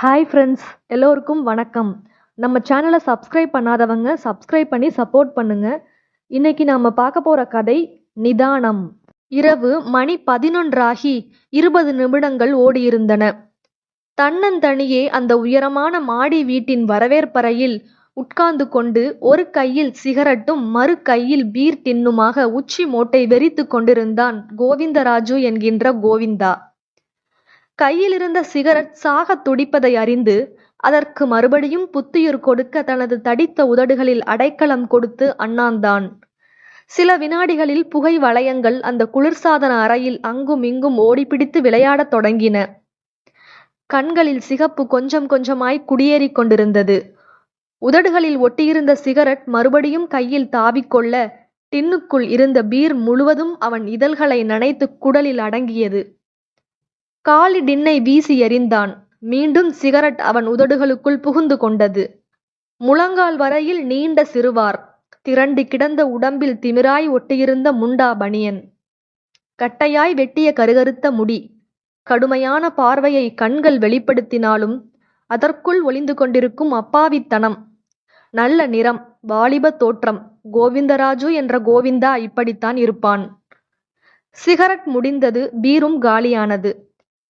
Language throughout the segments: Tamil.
ஹாய் ஃப்ரெண்ட்ஸ் எல்லோருக்கும் வணக்கம். நம்ம சேனலை சப்ஸ்கிரைப் பண்ணாதவங்க சப்ஸ்கிரைப் பண்ணி சப்போர்ட் பண்ணுங்க. இன்னைக்கு நாம பார்க்க போற கதை நிதானம். இரவு மணி பதினொன்றாகி இருபது நிமிடங்கள் ஓடியிருந்தன. தன்னந்தனியே அந்த உயரமான மாடி வீட்டின் வரவேற்பறையில் உட்கார்ந்து கொண்டு ஒரு கையில் சிகரெட்டும் மறு கையில் பீர் டின்னுமாக உச்சி மோட்டை வெறித்து கொண்டிருந்தான் கோவிந்தராஜு என்கின்ற கோவிந்தா. கையில் இருந்த சிகரெட் சாகத் துடிப்பதை அறிந்து அதற்கு மறுபடியும் புத்துயிர் கொடுக்க தனது தடித்த உதடுகளில் அடைக்கலம் கொடுத்து அண்ணாந்தான். சில வினாடிகளில் புகை வளையங்கள் அந்த குளிர்சாதன அறையில் அங்கும் இங்கும் ஓடிப்பிடித்து விளையாடத் தொடங்கின. கண்களில் சிகப்பு கொஞ்சம் கொஞ்சமாய் குடியேறிக் கொண்டிருந்தது. உதடுகளில் ஒட்டியிருந்த சிகரெட் மறுபடியும் கையில் தாவிக்கொள்ள டின்னுக்குள் இருந்த பீர் முழுவதும் அவன் இதழ்களை நனைத்து குடலில் அடங்கியது. காலி டின்னை வீசி எறிந்தான். மீண்டும் சிகரெட் அவன் உதடுகளுக்குள் புகுந்து கொண்டது. முழங்கால் வரையில் நீண்ட சிறுவார். திரண்டு கிடந்த உடம்பில் திமிராய் ஒட்டியிருந்த முண்டா பனியன் கட்டையாய் வெட்டிய கருகருத்த முடி. கடுமையான பார்வையை கண்கள் வெளிப்படுத்தினாலும் அதற்குள் ஒளிந்து கொண்டிருக்கும் அப்பாவித்தனம். நல்ல நிறம் வாலிப தோற்றம். கோவிந்தராஜு என்ற கோவிந்தா இப்படித்தான் இருப்பான். சிகரெட் முடிந்தது பீரும் காலியானது.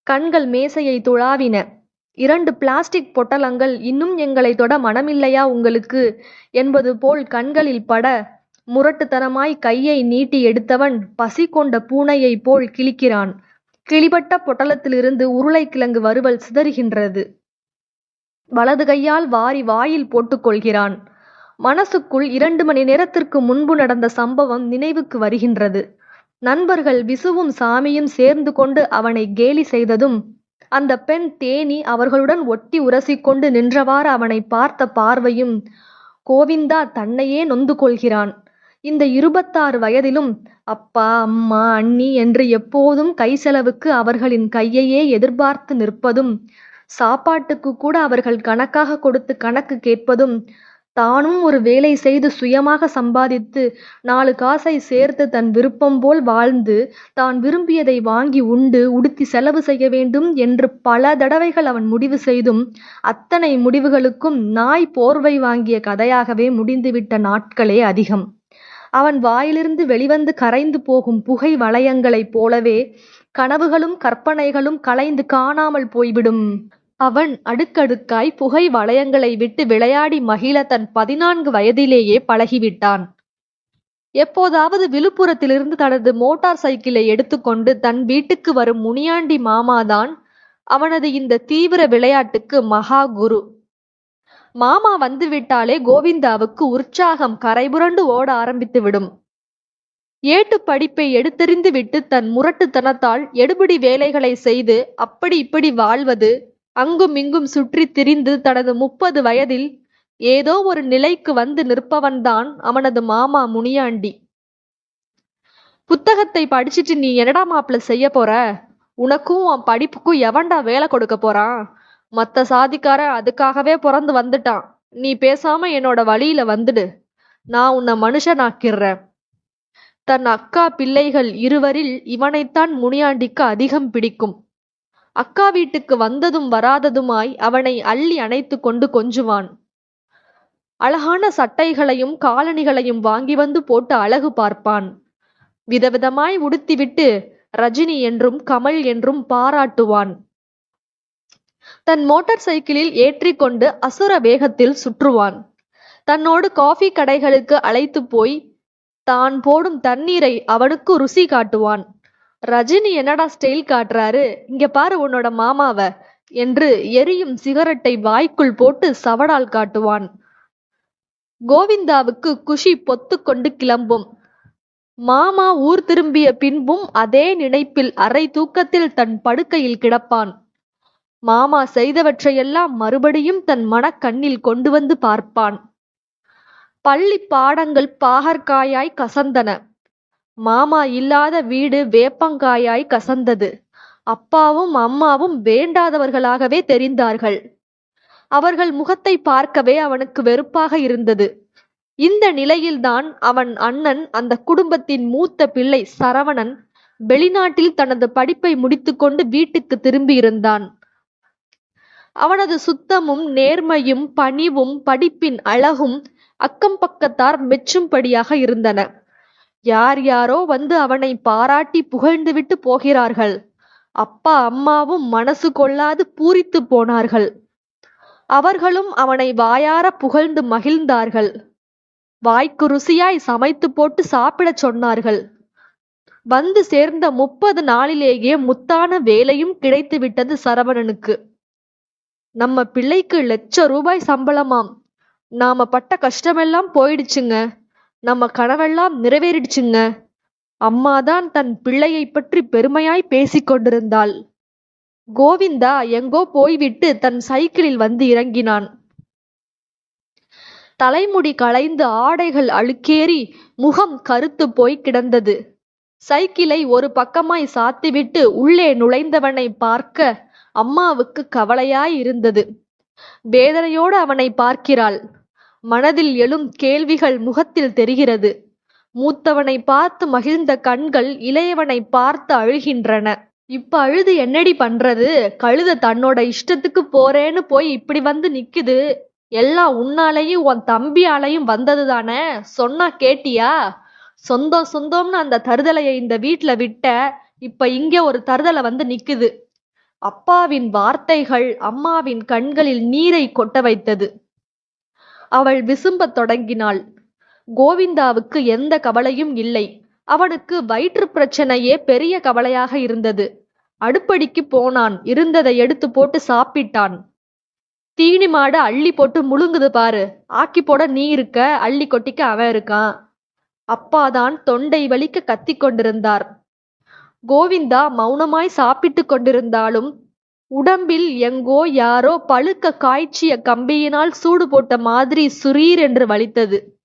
கண்கள் மேசையை துழாவின. இரண்டு பிளாஸ்டிக் பொட்டலங்கள் இன்னும் எங்களை தொட மனமில்லையா உங்களுக்கு? என்பது போல் கண்களில் பட முரட்டுத்தனமாய் கையை நீட்டி எடுத்தவன் பசி கொண்ட பூனையைப் போல் கிழிக்கிறான். கிளிபட்ட பொட்டலத்திலிருந்து உருளைக்கிழங்கு வறுவல் சிதறுகின்றது. வலது கையால் வாரி வாயில் போட்டுக்கொள்கிறான் மனசுக்குள் இரண்டு மணி நேரத்திற்கு முன்பு நடந்த சம்பவம் நினைவுக்கு வருகின்றது. நண்பர்கள் விசுவும் சாமியும் சேர்ந்து கொண்டு அவனை கேலி செய்ததும் அந்த பெண் தேனி அவர்களுடன் ஒட்டி உரசிக்கொண்டு நின்றவாறு அவனை பார்த்த பார்வையும் கோவிந்தா தன்னையே நொந்து கொள்கிறான். இந்த இருபத்தாறு வயதிலும் அப்பா அம்மா அண்ணி என்று எப்போதும் கை செலவுக்கு அவர்களின் கையையே எதிர்பார்த்து நிற்பதும் சாப்பாட்டுக்கு கூட அவர்கள் கணக்காக கொடுத்து கணக்கு கேட்பதும் தானும் ஒரு வேலை செய்து சுயமாக சம்பாதித்து நாலு காசை சேர்த்து தன் விருப்பம் போல் வாழ்ந்து தான் விரும்பியதை வாங்கி உண்டு உடுத்தி செலவு செய்ய வேண்டும் என்று பல தடவைகள் அவன் முடிவு செய்தும் அத்தனை முடிவுகளுக்கும் நாய் போர்வை வாங்கிய கதையாகவே முடிந்துவிட்ட நாட்களே அதிகம். அவன் வாயிலிருந்து வெளிவந்து கரைந்து போகும் புகை வளையங்களைப் போலவே கனவுகளும் கற்பனைகளும் கலைந்து காணாமல் போய்விடும். அவன் அடுக்கடுக்காய் புகை வளையங்களை விட்டு விளையாடி மகிழ தன் பதினான்கு வயதிலேயே பழகிவிட்டான். எப்போதாவது விழுப்புரத்திலிருந்து தனது மோட்டார் சைக்கிளை எடுத்துக்கொண்டு தன் வீட்டுக்கு வரும் முனியாண்டி மாமாதான் அவனது இந்த தீவிர விளையாட்டுக்கு மகா குரு. மாமா வந்துவிட்டாலே கோவிந்தாவுக்கு உற்சாகம் கரைபுரண்டு ஓட ஆரம்பித்து விடும். ஏட்டு படிப்பை எடுத்தெறிந்து விட்டு தன் முரட்டுத்தனத்தால் எடுபிடி வேலைகளை செய்து அப்படி இப்படி வாழ்வது அங்கும் இங்கும் சுற்றி திரிந்து தனது முப்பது வயதில் ஏதோ ஒரு நிலைக்கு வந்து நிற்பவன்தான் அவனது மாமா முனியாண்டி. புத்தகத்தை படிச்சுட்டு நீ என்னடா மாப்பிள்ள செய்ய போற? உனக்கும் உன் படிப்புக்கும் எவன்டா வேலை கொடுக்க போறான் மத்த சாதிக்காரன் அதுக்காகவே பிறந்து வந்துட்டான். நீ பேசாம என்னோட வழியில வந்துடு. நான் உன்னை மனுஷனாக்கிடுறேன் தன் அக்கா பிள்ளைகள் இருவரில் இவனைத்தான் முனியாண்டிக்கு அதிகம் பிடிக்கும். அக்கா வீட்டுக்கு வந்ததும் வராததுமாய் அவனை அள்ளி அணைத்து கொண்டு கொஞ்சுவான். அழகான சட்டைகளையும் காலணிகளையும் வாங்கி வந்து போட்டு அழகு பார்ப்பான். விதவிதமாய் உடுத்திவிட்டு ரஜினி என்றும் கமல் என்றும் பாராட்டுவான். தன் மோட்டார் சைக்கிளில் ஏற்றிக்கொண்டு அசுர வேகத்தில் சுற்றுவான். தன்னோடு காஃபி கடைகளுக்கு அழைத்து போய் தான் போடும் தண்ணீரை அவனுக்கு ருசி காட்டுவான். ரஜினி என்னடா ஸ்டைல் காட்டுறாரு? இங்க பாரு உன்னோட மாமாவ. என்று எரியும் சிகரெட்டை வாய்க்குள் போட்டு சவடால் காட்டுவான். கோவிந்தாவுக்கு குஷி பொத்துக்கொண்டு கிளம்பும். மாமா ஊர் திரும்பிய பின்பும் அதே நினைப்பில் அரை தூக்கத்தில் தன் படுக்கையில் கிடப்பான். மாமா செய்தவற்றையெல்லாம் மறுபடியும் தன் மனக்கண்ணில் கொண்டு வந்து பார்ப்பான். பள்ளி பாடங்கள் பாகற்காயாய் கசந்தன. மாமா இல்லாத வீடு வேப்பங்காயாய் கசந்தது. அப்பாவும் அம்மாவும் வேண்டாதவர்களாகவே தெரிந்தார்கள். அவர்கள் முகத்தை பார்க்கவே அவனுக்கு வெறுப்பாக இருந்தது. இந்த நிலையில்தான் அவன் அண்ணன் அந்த குடும்பத்தின் மூத்த பிள்ளை சரவணன் வெளிநாட்டில் தனது படிப்பை முடித்துக்கொண்டு வீட்டுக்கு திரும்பியிருந்தான். அவனது சுத்தமும் நேர்மையும் பணிவும் படிப்பின் அழகும் அக்கம் பக்கத்தார் மெச்சும்படியாக இருந்தன. யார் யாரோ வந்து அவனை பாராட்டி புகழ்ந்துவிட்டு போகிறார்கள். அப்பா அம்மாவும் மனசு கொள்ளாது பூரித்து போனார்கள். அவர்களும் அவனை வாயார புகழ்ந்து மகிழ்ந்தார்கள். வாய்க்கு ருசியாய் சமைத்து போட்டு சாப்பிடச் சொன்னார்கள். வந்து சேர்ந்த முப்பது நாளிலேயே முத்தான வேலையும் கிடைத்து விட்டது சரவணனுக்கு. நம்ம பிள்ளைக்கு லட்ச ரூபாய் சம்பளமாம். நாம பட்ட கஷ்டமெல்லாம் போயிடுச்சுங்க. நம்ம கனவெல்லாம் நிறைவேறிடுச்சுங்க. அம்மாதான் தன் பிள்ளையை பற்றி பெருமையாய் பேசிக் கொண்டிருந்தாள். கோவிந்தா எங்கோ போய்விட்டு தன் சைக்கிளில் வந்து இறங்கினான். தலைமுடி களைந்து ஆடைகள் அழுக்கேறி முகம் கருத்து போய் கிடந்தது. சைக்கிளை ஒரு பக்கமாய் சாத்திவிட்டு உள்ளே நுழைந்தவனை பார்க்க அம்மாவுக்கு கவலையாய் இருந்தது. வேதனையோடு அவனை பார்க்கிறாள். மனதில் எழும் கேள்விகள் முகத்தில் தெரிகிறது. மூத்தவனை பார்த்து மகிழ்ந்த கண்கள் இளையவனை பார்த்து அழுகின்றன. இப்ப அழுது என்னடி பண்றது? கழுத தன்னோட இஷ்டத்துக்கு போறேன்னு போய் இப்படி வந்து நிக்குது. எல்லாம் உன்னாலையும் உன் தம்பியாலையும் வந்தது தானே? சொன்னா கேட்டியா? சொந்தம் சொந்தம்னு அந்த தருதலையை இந்த வீட்டுல விட்ட இப்ப இங்க ஒரு தருதலை வந்து நிக்குது. அப்பாவின் வார்த்தைகள் அம்மாவின் கண்களில் நீரை கொட்ட வைத்தது. அவள் விசும்பத் தொடங்கினாள். கோவிந்தாவுக்கு எந்த கவலையும் இல்லை. அவனுக்கு வயிற்று பிரச்சனையே பெரிய கவலையாக இருந்தது. அடுப்படிக்கு போனான். இருந்ததை எடுத்து போட்டு சாப்பிட்டான். தீனி மாடு அள்ளி போட்டு முழுங்குது பாரு. ஆக்கி போட நீ இருக்க? அள்ளி கொட்டிக்க அவன் இருக்கான். அப்பாதான் தொண்டை வலிக்க கத்தி கொண்டிருந்தார். கோவிந்தா மௌனமாய் சாப்பிட்டு கொண்டிருந்தாலும் உடம்பில் எங்கோ யாரோ பழுக்க காய்ச்சிய கம்பியினால் சூடு போட்ட மாதிரி சுரீர் என்று வலித்தது.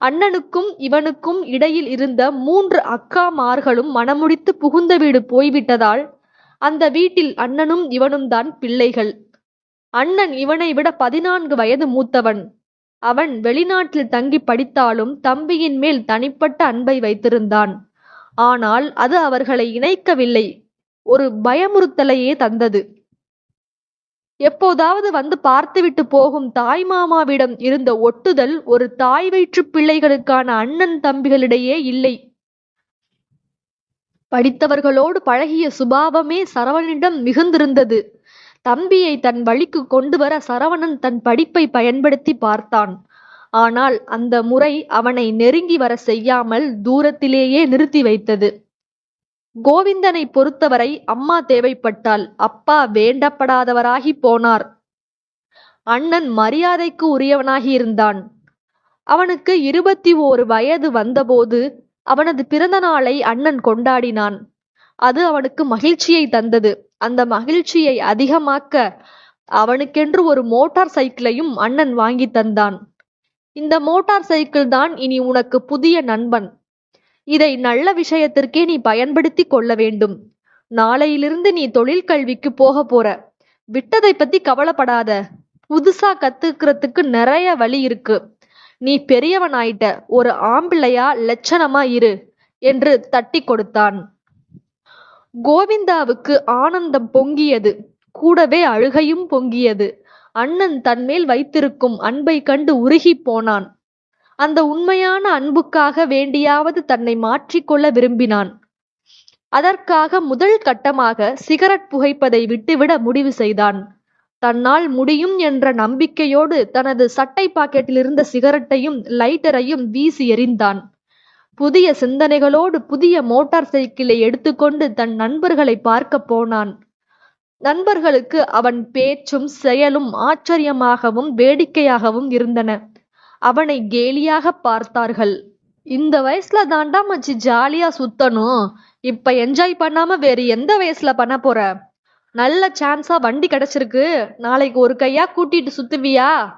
அண்ணனுக்கும் இவனுக்கும் இடையில் இருந்த மூன்று அக்காமார்களும் மனமுடித்து புகுந்த வீடு போய்விட்டதால் அந்த வீட்டில் அண்ணனும் இவனும் தான் பிள்ளைகள். அண்ணன் இவனை விட பதினான்கு வயது மூத்தவன். அவன் வெளிநாட்டில் தங்கி படித்தாலும் தம்பியின் மேல் தனிப்பட்ட அன்பை வைத்திருந்தான். ஆனால் அது அவர்களை இணைக்கவில்லை. ஒரு பயமுறுத்தலையே தந்தது. எப்போதாவது வந்து பார்த்துவிட்டு போகும் தாய் மாமாவிடம் இருந்த ஒட்டுதல் ஒரு தாய் வயிற்று பிள்ளைகளுக்கான அண்ணன் தம்பிகளிடையே இல்லை. படித்தவர்களோடு பழகிய சுபாவமே சரவணனிடம் மிகுந்திருந்தது. தம்பியை தன் வழிக்கு கொண்டு வர சரவணன் தன் படிப்பை பயன்படுத்தி பார்த்தான். ஆனால் அந்த முறை அவனை நெருங்கி வர செய்யாமல் தூரத்திலேயே நிறுத்தி வைத்தது. கோவிந்தனை பொறுத்தவரை அம்மா தேவைப்பட்டால் அப்பா வேண்டப்படாதவராகி போனார். அண்ணன் மரியாதைக்கு உரியவனாகி இருந்தான். அவனுக்கு இருபத்தி ஓரு வயது வந்தபோது அவனது பிறந்த நாளை அண்ணன் கொண்டாடினான். அது அவனுக்கு மகிழ்ச்சியை தந்தது. அந்த மகிழ்ச்சியை அதிகமாக்க அவனுக்கென்று ஒரு மோட்டார் சைக்கிளையும் அண்ணன் வாங்கி தந்தான். இந்த மோட்டார் சைக்கிள் தான் இனி உனக்கு புதிய நண்பன். இதை நல்ல விஷயத்திற்கே நீ பயன்படுத்தி கொள்ள வேண்டும். நாளையிலிருந்து நீ தொழில் கல்விக்கு போக போற. விட்டதை பத்தி கவலைப்படாத. புதுசா கத்துக்கிறதுக்கு நிறைய வழி இருக்கு. நீ பெரியவன் ஆயிட்ட ஒரு ஆம்பிள்ளையா லட்சணமா இரு என்று தட்டி கொடுத்தான். கோவிந்தாவுக்கு ஆனந்தம் பொங்கியது. கூடவே அழுகையும் பொங்கியது. அண்ணன் தன்மேல் வைத்திருக்கும் அன்பை கண்டு உருகி போனான். அந்த உண்மையான அன்புக்காக வேண்டியாவது தன்னை மாற்றிக்கொள்ள விரும்பினான். அதற்காக முதல் கட்டமாக சிகரெட் புகைப்பதை விட்டுவிட முடிவு செய்தான். தன்னால் முடியும் என்ற நம்பிக்கையோடு தனது சட்டை பாக்கெட்டில் இருந்த சிகரெட்டையும் லைட்டரையும் வீசி எறிந்தான். புதிய சிந்தனைகளோடு புதிய மோட்டார் சைக்கிளை எடுத்துக்கொண்டு தன் நண்பர்களை பார்க்க போனான். நண்பர்களுக்கு அவன் பேச்சும் செயலும் ஆச்சரியமாகவும் வேடிக்கையாகவும் இருந்தன. அவனை கேலியாக பார்த்தார்கள். இந்த வயசுல தாண்டா மச்சி ஜாலியா சுத்தணும். இப்ப என்ஜாய் பண்ணாம வேறு எந்த வயசுல பண்ண போற? நல்ல சான்ஸா வண்டி கிடைச்சிருக்கு. நாளைக்கு ஒரு கையா கூட்டிட்டு சுத்துவியா?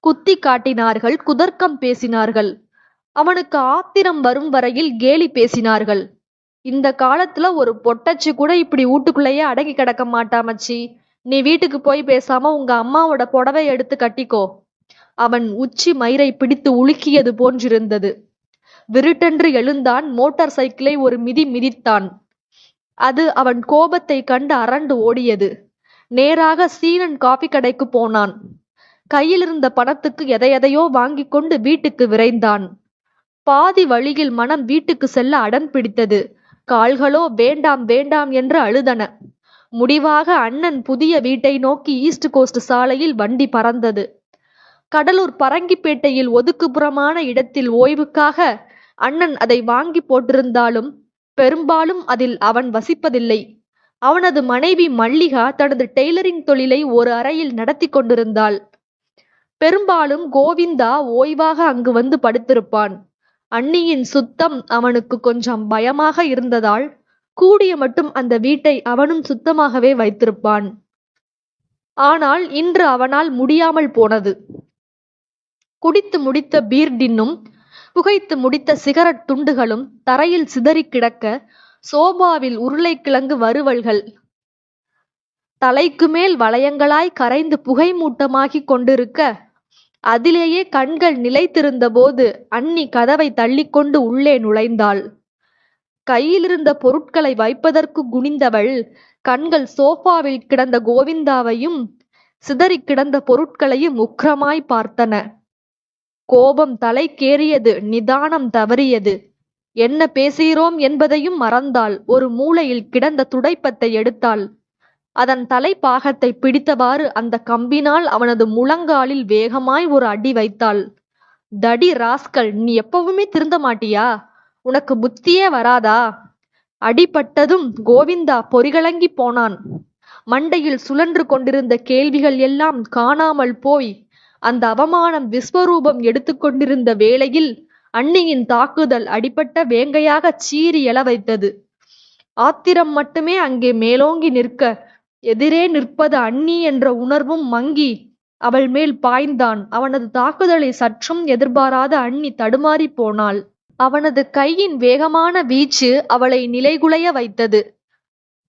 குத்தி காட்டினார்கள் குதர்க்கம் பேசினார்கள். அவனுக்கு ஆத்திரம் வரும் வரையில் கேலி பேசினார்கள். இந்த காலத்துல ஒரு பொட்டச்சி கூட இப்படி வீட்டுக்குள்ளேயே அடங்கி கிடக்க மாட்டா மச்சி. நீ வீட்டுக்கு போய் பேசாம உங்க அம்மாவோட புடவை எடுத்து கட்டிக்கோ. அவன் உச்சி மயிரை பிடித்து உலுக்கியது போன்றிருந்தது. விருட்டென்று எழுந்தான் மோட்டார் சைக்கிளை ஒரு மிதி மிதித்தான். அது அவன் கோபத்தை கண்டு அரண்டு ஓடியது. நேராக சீனன் காபி கடைக்கு போனான். கையிலிருந்த பணத்துக்கு எதையெதையோ வாங்கி கொண்டு வீட்டுக்கு விரைந்தான். பாதி வழியில் மனம் வீட்டுக்கு செல்ல அடம் பிடித்தது. கால்களோ வேண்டாம் வேண்டாம் என்று அழுதன. முடிவாக அண்ணன் புதிய வீட்டை நோக்கி ஈஸ்ட் கோஸ்ட் சாலையில் வண்டி பறந்தது. கடலூர் பரங்கிப்பேட்டையில் ஒதுக்குப்புறமான இடத்தில் ஓய்வுக்காக அண்ணன் அதை வாங்கி போட்டிருந்தாலும் பெரும்பாலும் அதில் அவன் வசிப்பதில்லை. அவனது மனைவி மல்லிகா தனது டெய்லரிங் தொழிலை ஒரு அறையில் நடத்தி கொண்டிருந்தாள். பெரும்பாலும் கோவிந்தா ஓய்வாக அங்கு வந்து படுத்திருப்பான். அண்ணியின் சுத்தம் அவனுக்கு கொஞ்சம் பயமாக இருந்ததால் கூடிய மட்டும் அந்த வீட்டை அவனும் சுத்தமாகவே வைத்திருப்பான். ஆனால் இன்று அவனால் முடியாமல் போனது. குடித்து முடித்த பீர்டின்னும் புகைத்து முடித்த சிகரெட் துண்டுகளும் தரையில் சிதறி கிடக்க சோபாவில் உருளைக்கிழங்கு வறுவல்கள் தலைக்கு மேல் வளையங்களாய் கரைந்து புகை மூட்டமாகிக் கொண்டிருக்க அதிலேயே கண்கள் நிலைத்திருந்த போது அன்னி கதவை தள்ளிக்கொண்டு உள்ளே நுழைந்தாள். கையிலிருந்த பொருட்களை வைப்பதற்கு குனிந்தவள் கண்கள் சோஃபாவில் கிடந்த கோவிந்தாவையும் சிதறி கிடந்த பொருட்களையும் உக்கிரமாய் பார்த்தன. கோபம் தலைக்கேறியது நிதானம் தவறியது. என்ன பேசுகிறோம் என்பதையும் மறந்தாள். ஒரு மூலையில் கிடந்த துடைப்பத்தை எடுத்தாள். அதன் தலைப்பாகத்தை பிடித்தவாறு அந்த கம்பினால் அவனது முழங்காலில் வேகமாய் ஒரு அடி வைத்தாள். தடி ராஸ்கல் நீ எப்பவுமே திருந்த மாட்டியா? உனக்கு புத்தியே வராதா? அடிபட்டதும் கோவிந்தா பொறிகளங்கி போனான். மண்டையில் சுழன்று கொண்டிருந்த கேள்விகள் எல்லாம் காணாமல் போய் அந்த அவமானம் விஸ்வரூபம் எடுத்துக்கொண்டிருந்த வேளையில் அன்னியின் தாக்குதல் அடிபட்ட வேங்கையாக சீறி எழ வைத்தது. ஆத்திரம் மட்டுமே அங்கே மேலோங்கி நிற்க எதிரே நிற்பது அண்ணி என்ற உணர்வும் மங்கி அவள் மேல் பாய்ந்தான். அவனது தாக்குதலை சற்றும் எதிர்பாராத அண்ணி தடுமாறி போனாள். அவனது கையின் வேகமான வீச்சு அவளை நிலைகுலைய வைத்தது.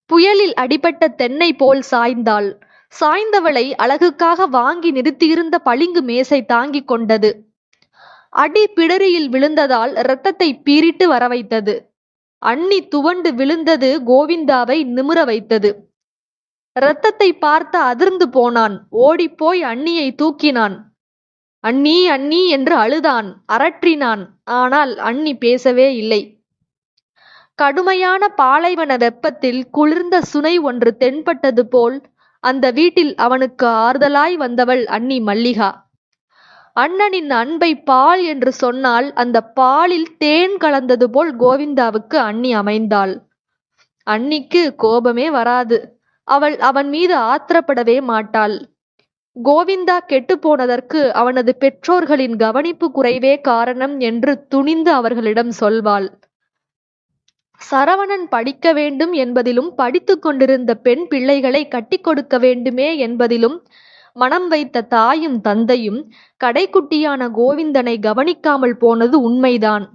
புயலில் அடிபட்ட தென்னை போல் சாய்ந்தாள். சாய்ந்தவளை அழகுக்காக வாங்கி நிறுத்தியிருந்த பளிங்கு மேசை தாங்கிக் கொண்டது. அடி பிடரியில் விழுந்ததால் இரத்தத்தை பீறிட்டு வர வைத்தது அண்ணி துவண்டு விழுந்தது கோவிந்தாவை நிமிர வைத்தது. இரத்தத்தை பார்த்து அதிர்ந்து போனான். ஓடிப்போய் அண்ணியை தூக்கினான். அண்ணி அண்ணி என்று அழுதான். அரற்றினான். ஆனால் அண்ணி பேசவே இல்லை. கடுமையான பாலைவன வெப்பத்தில் குளிர்ந்த சுனை ஒன்று தென்பட்டது போல் அந்த வீட்டில் அவனுக்கு ஆறுதலாய் வந்தவள் அண்ணி மல்லிகா. அண்ணனின் அன்பை பால் என்று சொன்னால் அந்த பாலில் தேன் கலந்தது போல் கோவிந்தாவுக்கு அண்ணி அமைந்தாள். அண்ணிக்கு கோபமே வராது. அவள் அவன் மீது ஆத்திரப்படவே மாட்டாள். கோவிந்தா கெட்டுப்போனதற்கு அவனது பெற்றோர்களின் கவனிப்பு குறைவே காரணம் என்று துணிந்து அவர்களிடம் சொல்வாள். சரவணன் படிக்க வேண்டும் என்பதிலும் படித்துக் கொண்டிருந்த பெண் பிள்ளைகளை கட்டிக் கொடுக்க வேண்டுமே என்பதிலும் மனம் வைத்த தாயும் தந்தையும் கடைக்குட்டியான கோவிந்தனை கவனிக்காமல் போனது உண்மைதான்.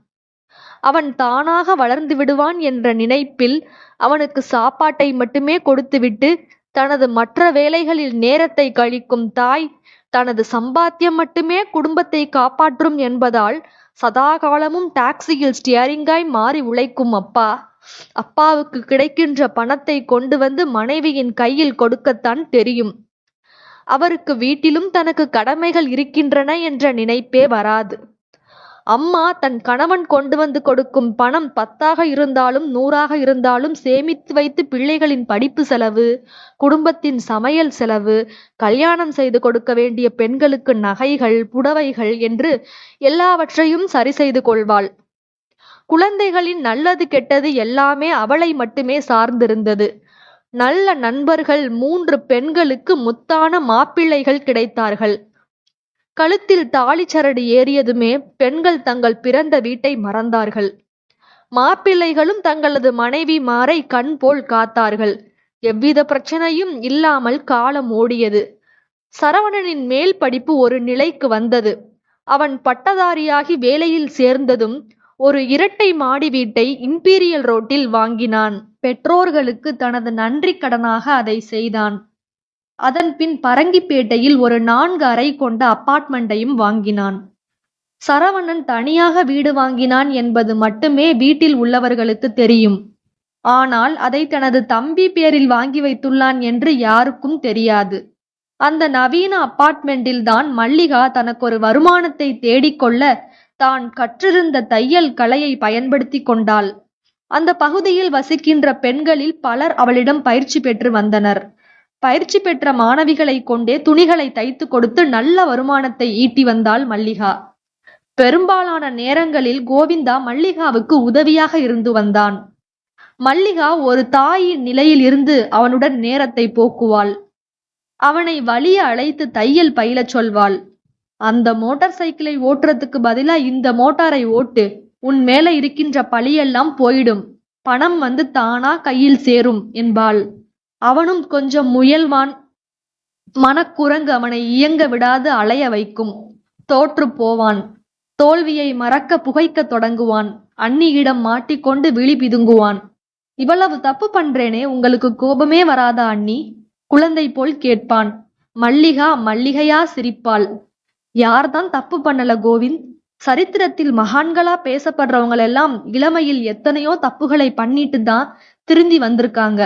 அவன் தானாக வளர்ந்து விடுவான் என்ற நினைப்பில் அவனுக்கு சாப்பாட்டை மட்டுமே கொடுத்துவிட்டு தனது மற்ற வேலைகளில் நேரத்தை கழிக்கும் தாய் தனது சம்பாத்தியம் மட்டுமே குடும்பத்தை காப்பாற்றும் என்பதால் சதா காலமும் டாக்ஸியில் ஸ்டியரிங்காய் மாறி உழைக்கும் அப்பா. அப்பாவுக்கு கிடைக்கின்ற பணத்தை கொண்டு வந்து மனைவியின் கையில் கொடுக்கத்தான் தெரியும். அவருக்கு வீட்டிலும் தனக்கு கடமைகள் இருக்கின்றன என்ற நினைப்பே வராது. அம்மா தன் கணவன் கொண்டு வந்து கொடுக்கும் பணம் பத்தாக இருந்தாலும் நூறாக இருந்தாலும் சேமித்து வைத்து பிள்ளைகளின் படிப்பு செலவு குடும்பத்தின் சமையல் செலவு கல்யாணம் செய்து கொடுக்க வேண்டிய பெண்களுக்கு நகைகள் புடவைகள் என்று எல்லாவற்றையும் சரி செய்து கொள்வாள். குழந்தைகளின் நல்லது கெட்டது எல்லாமே அவளை மட்டுமே சார்ந்திருந்தது. நல்ல நண்பர்கள் மூன்று பெண்களுக்கு முத்தான மாப்பிள்ளைகள் கிடைத்தார்கள். கழுத்தில் தாலிச்சரடு ஏறியதுமே பெண்கள் தங்கள் பிறந்த வீட்டை மறந்தார்கள். மாப்பிள்ளைகளும் தங்களது மனைவி மாரை கண் போல் காத்தார்கள். எவ்வித பிரச்சனையும் இல்லாமல் காலம் ஓடியது. சரவணனின் மேல் படிப்பு ஒரு நிலைக்கு வந்தது. அவன் பட்டதாரியாகி வேலையில் சேர்ந்ததும் ஒரு இரட்டை மாடி வீட்டை இம்பீரியல் ரோட்டில் வாங்கினான். பெற்றோர்களுக்கு தனது நன்றி கடனாக அதை செய்தான். அதன்பின் பரங்கிப்பேட்டையில் ஒரு நான்கு அறை கொண்ட அப்பார்ட்மெண்ட்டையும் வாங்கினான். சரவணன் தனியாக வீடு வாங்கினான் என்பது மட்டுமே வீட்டில் உள்ளவர்களுக்கு தெரியும். ஆனால் அதை தனது தம்பி பேரில் வாங்கி வைத்துள்ளான் என்று யாருக்கும் தெரியாது. அந்த நவீன அப்பார்ட்மெண்டில் தான் மல்லிகா தனக்கு ஒரு வருமானத்தை தேடிக்கொள்ள தான் கற்றிருந்த தையல் கலையை பயன்படுத்தி கொண்டாள். அந்த பகுதியில் வசிக்கின்ற பெண்களில் பலர் அவளிடம் பயிற்சி பெற்று வந்தனர். பயிற்சி பெற்ற மாணவிகளை கொண்டே துணிகளை தைத்து கொடுத்து நல்ல வருமானத்தை ஈட்டி வந்தாள் மல்லிகா. பெரும்பாலான நேரங்களில் கோவிந்தா மல்லிகாவுக்கு உதவியாக இருந்து வந்தான். மல்லிகா ஒரு தாயின் நிலையில் இருந்து அவனுடன் நேரத்தை போக்குவாள். அவனை வழிய அழைத்து தையல் பயிலச் சொல்வாள். அந்த மோட்டார் சைக்கிளை ஓட்டுறதுக்கு பதிலா இந்த மோட்டாரை ஓட்டு. உன் மேல இருக்கின்ற பழியெல்லாம் போயிடும். பணம் வந்து தானா கையில் சேரும் என்பாள். அவனும் கொஞ்சம் முயல்வான். மனக்குரங்கு அவனை இயங்க விடாது அலைய வைக்கும். தோற்று போவான். தோல்வியை மறக்க புகைக்கத் தொடங்குவான். அண்ணியிடம் மாட்டிக்கொண்டு விழி பிதுங்குவான். இவ்வளவு தப்பு பண்றேனே உங்களுக்கு கோபமே வராதா அண்ணி? குழந்தை போல் கேட்பான். மல்லிகா மல்லிகையா சிரிப்பாள். யார்தான் தப்பு பண்ணல கோவிந்த்? சரித்திரத்தில் மகான்களா பேசப்படுறவங்களெல்லாம் இளமையில் எத்தனையோ தப்புகளை பண்ணிட்டு தான் திருந்தி வந்திருக்காங்க.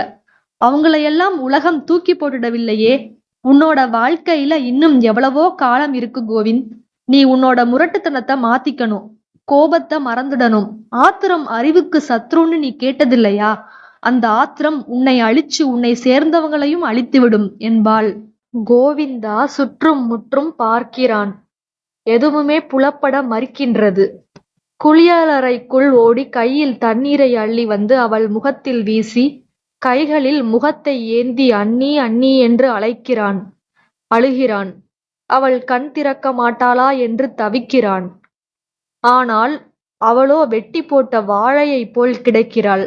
அவங்களையெல்லாம் உலகம் தூக்கி போட்டுடவில்லையே. உன்னோட வாழ்க்கையில இன்னும் எவ்வளவோ காலம் இருக்கு கோவிந்த். நீ உன்னோட முரட்டுத்தனத்தை மாத்திக்கணும். கோபத்தை மறந்துடணும். ஆத்திரம் அறிவுக்கு சத்ருன்னு நீ கேட்டதில்லையா? அந்த ஆத்திரம் உன்னை அழிச்சு உன்னை சேர்ந்தவங்களையும் அழித்துவிடும் என்பாள். கோவிந்தா சுற்றும் முற்றும் பார்க்கிறான். எதுவுமே புலப்பட மறுக்கின்றது. குளியலறைக்குள் ஓடி கையில் தண்ணீரை அள்ளி வந்து அவள் முகத்தில் வீசி கைகளில் முகத்தை ஏந்தி அண்ணி அண்ணி என்று அழைக்கிறான். அழுகிறான். அவள் கண் திறக்க மாட்டாளா என்று தவிக்கிறான். ஆனால் அவளோ வெட்டி போட்ட வாழையைப் போல் கிடக்கிறாள்.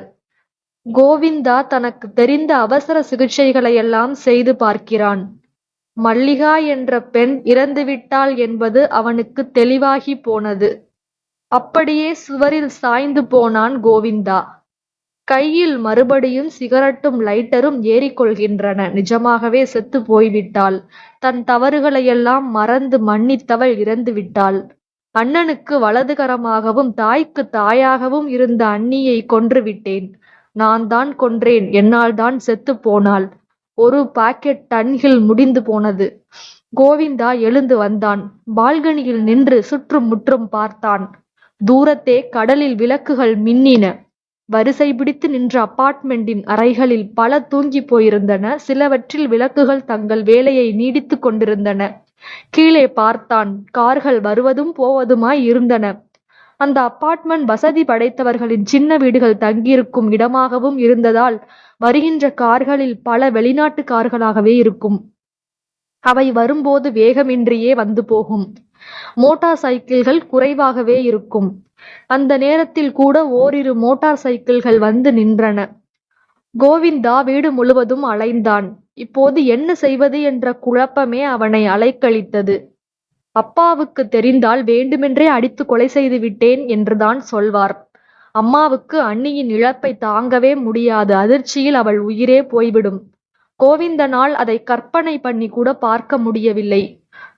கோவிந்தா தனக்கு தெரிந்த அவசர சிகிச்சைகளையெல்லாம் செய்து பார்க்கிறான். மல்லிகா என்ற பெண் இறந்துவிட்டாள் என்பது அவனுக்கு தெளிவாகி போனது. அப்படியே சுவரில் சாய்ந்து போனான் கோவிந்தா. கையில் மறுபடியும் சிகரெட்டும் லைட்டரும் ஏறிக்கொள்கின்றன. நிஜமாகவே செத்து போய்விட்டாள். தன் தவறுகளையெல்லாம் மறந்து மன்னித்தவள் இறந்து விட்டாள் அண்ணனுக்கு வலதுகரமாகவும் தாய்க்கு தாயாகவும் இருந்த அண்ணியை கொன்று விட்டேன் நான் தான் கொன்றேன். என்னால் தான் செத்து போனாள். ஒரு பாக்கெட் டன்கில் முடிந்து போனது. கோவிந்தா எழுந்து வந்தான். பால்கனியில் நின்று சுற்றும் முற்றும் பார்த்தான். தூரத்தே கடலில் விளக்குகள் மின்னின. வரிசை பிடித்து நின்ற அப்பார்ட்மெண்டின் அறைகளில் பல தூங்கி போயிருந்தன. சிலவற்றில் விளக்குகள் தங்கள் வேலையை நீடித்துக் கொண்டிருந்தன. கீழே பார்த்தான். கார்கள் வருவதும் போவதுமாய் இருந்தன. அந்த அப்பார்ட்மெண்ட் வசதி படைத்தவர்களின் சின்ன வீடுகள் தங்கியிருக்கும் இடமாகவும் இருந்ததால் வருகின்ற கார்களில் பல வெளிநாட்டு கார்களாகவே இருக்கும். அவை வரும்போது வேகமின்றியே வந்து போகும். மோட்டார் சைக்கிள்கள் குறைவாகவே இருக்கும். அந்த நேரத்தில் கூட ஓரிரு மோட்டார் சைக்கிள்கள் வந்து நின்றன. கோவிந்தா வீடு முழுவதும் அலைந்தான். இப்போது என்ன செய்வது என்ற குழப்பமே அவனை அலைக்கழித்தது. அப்பாவுக்கு தெரிந்தால் வேண்டுமென்றே அடித்து கொலை செய்து விட்டேன் என்றுதான் சொல்வார். அம்மாவுக்கு அண்ணியின் இழப்பை தாங்கவே முடியாது. அதிர்ச்சியில் அவள் உயிரே போய்விடும். கோவிந்தனால் அதை கற்பனை பண்ணி கூட பார்க்க முடியவில்லை.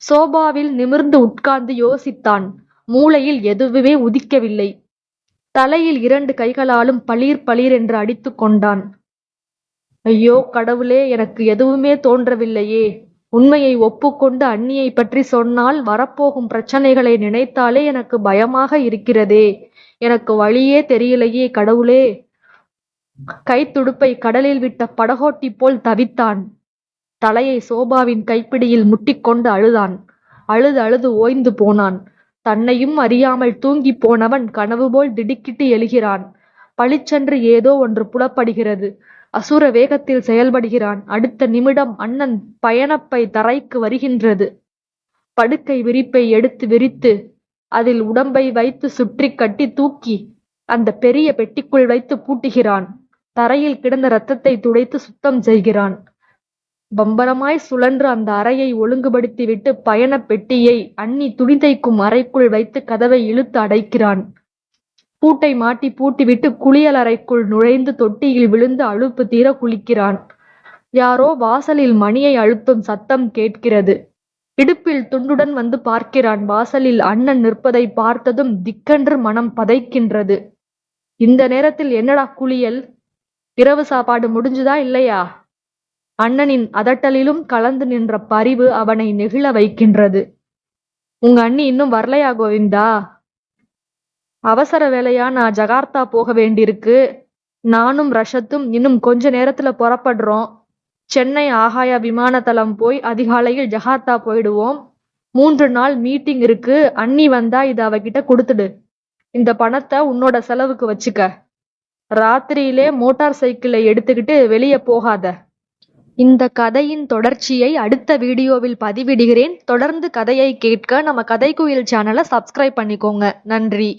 சோபாவில் நிமிர்ந்து உட்கார்ந்து யோசித்தான். மூளையில் எதுவுமே உதிக்கவில்லை. தலையில் இரண்டு கைகளாலும் பளீர் பளீர் என்று அடித்து கொண்டான். ஐயோ கடவுளே எனக்கு எதுவுமே தோன்றவில்லையே. உண்மையை ஒப்புக்கொண்டு அண்ணியை பற்றி சொன்னால் வரப்போகும் பிரச்சனைகளை நினைத்தாலே எனக்கு பயமாக இருக்கிறதே. எனக்கு வழியே தெரியலையே கடவுளே. கைத்துடுப்பை கடலில் விட்ட படகோட்டி போல் தவித்தான். தலையை சோபாவின் கைப்பிடியில் முட்டிக்கொண்டு அழுதான். அழுது அழுது ஓய்ந்து போனான். தன்னையும் அறியாமல் தூங்கி போனவன் கனவு போல் திடுக்கிட்டு எழுகிறான். பளிச்சென்று ஏதோ ஒன்று புலப்படுகிறது. அசுர வேகத்தில் செயல்படுகிறான். அடுத்த நிமிடம் அண்ணன் பயணப்பை தரைக்கு வருகின்றது. படுக்கை விரிப்பை எடுத்து விரித்து அதில் உடம்பை வைத்து சுற்றி கட்டி தூக்கி அந்த பெரிய பெட்டிக்குள் வைத்து பூட்டுகிறான். தரையில் கிடந்த ரத்தத்தைத் துடைத்து சுத்தம் செய்கிறான். பம்பரமாய் சுழன்று அந்த அறையை ஒழுங்குபடுத்திவிட்டு பயணப் பெட்டியை அண்ணி துணி தைக்கும் அறைக்குள் வைத்து கதவை இழுத்து அடைக்கிறான். பூட்டை மாட்டி பூட்டிவிட்டு குளியல் அறைக்குள் நுழைந்து தொட்டியில் விழுந்து அழுப்பு தீர குளிக்கிறான். யாரோ வாசலில் மணியை அழுத்தும் சத்தம் கேட்கிறது. இடுப்பில் துண்டுடன் வந்து பார்க்கிறான். வாசலில் அண்ணன் நிற்பதை பார்த்ததும் திக்கென்று மனம் பதைக்கின்றது. இந்த நேரத்தில் என்னடா குளியல்? இரவு சாப்பாடு முடிஞ்சுதா இல்லையா? அண்ணனின் அதட்டலிலும் கலந்து நின்ற பரிவு அவனை நெகிழ வைக்கின்றது. உங்க அண்ணி இன்னும் வரலையா கோவிந்தா? அவசர வேலையா நான் ஜகார்த்தா போக வேண்டியிருக்கு. நானும் ரஷத்தும் இன்னும் கொஞ்ச நேரத்துல புறப்படுறோம். சென்னை ஆகாய விமானத்தளம் போய் அதிகாலையில் ஜகார்த்தா போயிடுவோம். மூன்று நாள் மீட்டிங் இருக்கு. அண்ணி வந்தா இதை அவகிட்ட கொடுத்துடு. இந்த பணத்தை உன்னோட செலவுக்கு வச்சுக்க. ராத்திரியிலே மோட்டார் சைக்கிளை எடுத்துக்கிட்டு வெளியே போகாத. இந்த கதையின் தொடர்ச்சியை அடுத்த வீடியோவில் பதிவிடுகிறேன். தொடர்ந்து கதையை கேட்க நம்ம கதைக்குயில் சேனலை சப்ஸ்கிரைப் பண்ணிக்கோங்க. நன்றி.